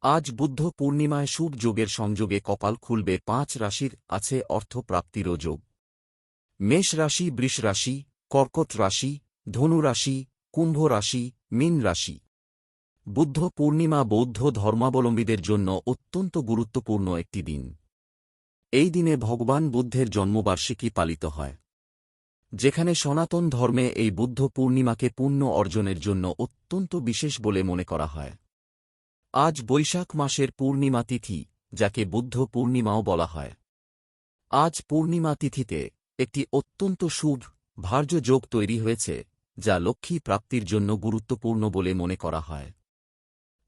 আজ বুদ্ধ পূর্ণিমায় শুভ যোগের সংযোগে কপাল খুলবে পাঁচ রাশির, আছে অর্থপ্রাপ্তিরও যোগ। মেষ রাশি, বৃষ রাশি, কর্কট রাশি, ধনু রাশি, কুম্ভ রাশি, মীন রাশি। বুদ্ধ পূর্ণিমা বৌদ্ধ ধর্মাবলম্বীদের জন্য অত্যন্ত গুরুত্বপূর্ণ একটি দিন। এই দিনে ভগবান বুদ্ধের জন্মবার্ষিকী পালিত হয়। যেখানে সনাতন ধর্মে এই বুদ্ধ পূর্ণিমাকে পুণ্য অর্জনের জন্য অত্যন্ত বিশেষ বলে মনে করা হয়। আজ বৈশাখ মাসের পূর্ণিমা তিথি, যাকে বুদ্ধ পূর্ণিমাও বলা হয়। আজ পূর্ণিমা তিথিতে একটি অত্যন্ত শুভ, ভার্য যোগ তৈরি হয়েছে, যা লক্ষ্মী প্রাপ্তির জন্য গুরুত্বপূর্ণ বলে মনে করা হয়।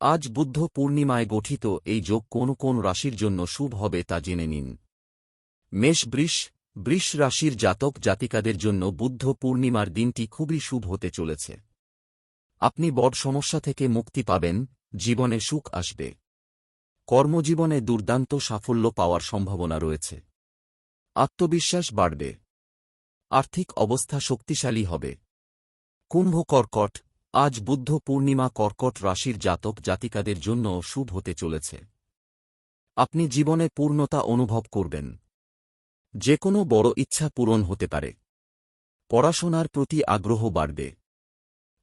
আজ বুদ্ধ পূর্ণিমায় গঠিত এই যোগ কোন কোন রাশির জন্য শুভ হবে তা জেনে নিন। মেষ বৃষ বৃষ রাশির জাতক জাতিকাদের জন্য বুদ্ধ পূর্ণিমার দিনটি খুবই শুভ হতে চলেছে। আপনি বড় সমস্যা থেকে মুক্তি পাবেন জীবনে সুখ আসবে। কর্মজীবনে দুর্দান্ত সাফল্য পাওয়ার সম্ভাবনা রয়েছে। আত্মবিশ্বাস বাড়বে। আর্থিক অবস্থা শক্তিশালী হবে। কুম্ভ কর্কট আজ বুদ্ধ পূর্ণিমা কর্কট রাশির জাতক জাতিকাদের জন্য শুভ হতে চলেছে। আপনি জীবনে পূর্ণতা অনুভব করবেন। যে কোনো বড় ইচ্ছা পূরণ হতে পারে। পড়াশোনার প্রতি আগ্রহ বাড়বে।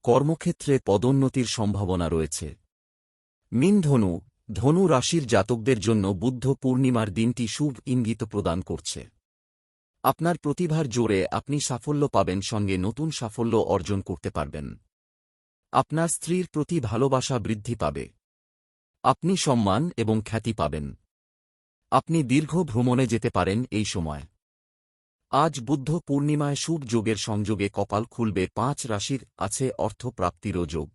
কর্মক্ষেত্রে পদোন্নতির সম্ভাবনা রয়েছে। মিন ধনু ধনু রাশির জাতকদের জন্য বুদ্ধ পূর্ণিমার দিনটি শুভ ইঙ্গিত প্রদান করছে। আপনার প্রতিভার জোরে আপনি সাফল্য পাবেন, সঙ্গে নতুন সাফল্য অর্জন করতে পারবেন। আপনার স্ত্রীর প্রতি ভালোবাসা বৃদ্ধি পাবে। আপনি সম্মান এবং খ্যাতি পাবেন। আপনি দীর্ঘ ভ্রমণে যেতে পারেন এই সময়। আজ বুদ্ধ পূর্ণিমায় শুভ যোগের সংযোগে কপাল খুলবে পাঁচ রাশির আছে অর্থপ্রাপ্তিরও যোগ।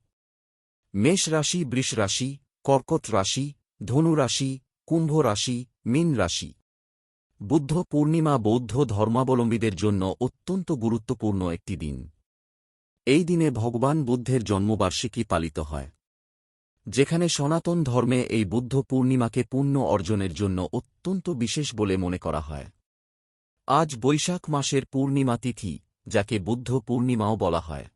মেষ রাশি, বৃষ রাশি, কর্কট রাশি, ধনু রাশি, কুম্ভ রাশি, মীন রাশি। বুদ্ধ পূর্ণিমা, বৌদ্ধ ধর্মাবলম্বীদের জন্য অত্যন্ত গুরুত্বপূর্ণ একটি দিন। এই দিনে ভগবান বুদ্ধের জন্মবার্ষিকী পালিত হয়। যেখানে সনাতন ধর্মে এই বুদ্ধ পূর্ণিমাকে পুণ্য অর্জনের জন্য অত্যন্ত বিশেষ বলে মনে করা হয়। আজ বৈশাখ মাসের পূর্ণিমা তিথি, যাকে বুদ্ধ পূর্ণিমাও বলা হয়।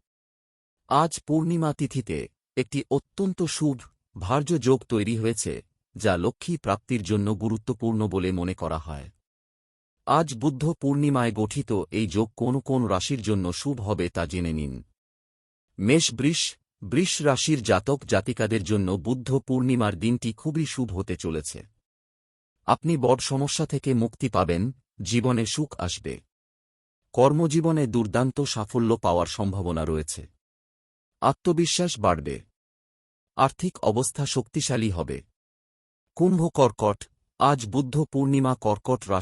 আজ পূর্ণিমা তিথিতে একটি অত্যন্ত শুভ, ভার্য যোগ তৈরি হয়েছে, যা লক্ষ্মী প্রাপ্তির জন্য গুরুত্বপূর্ণ বলে মনে করা হয়। আজ বুদ্ধ পূর্ণিমায় গঠিত এই যোগ কোন কোন রাশির জন্য শুভ হবে তা জেনে নিন। মেষ বৃষ বৃষ রাশির জাতক জাতিকাদের জন্য বুদ্ধ পূর্ণিমার দিনটি খুবই শুভ হতে চলেছে। আপনি বড় সমস্যা থেকে মুক্তি পাবেন, জীবনে সুখ আসবে। কর্মজীবনে দুর্দান্ত সাফল্য পাওয়ার সম্ভাবনা রয়েছে। আত্মবিশ্বাস বাড়বে। আর্থিক অবস্থা শক্তিশালী হবে। কুম্ভ কর্কট আজ বুদ্ধ পূর্ণিমা কর্কট রাশি।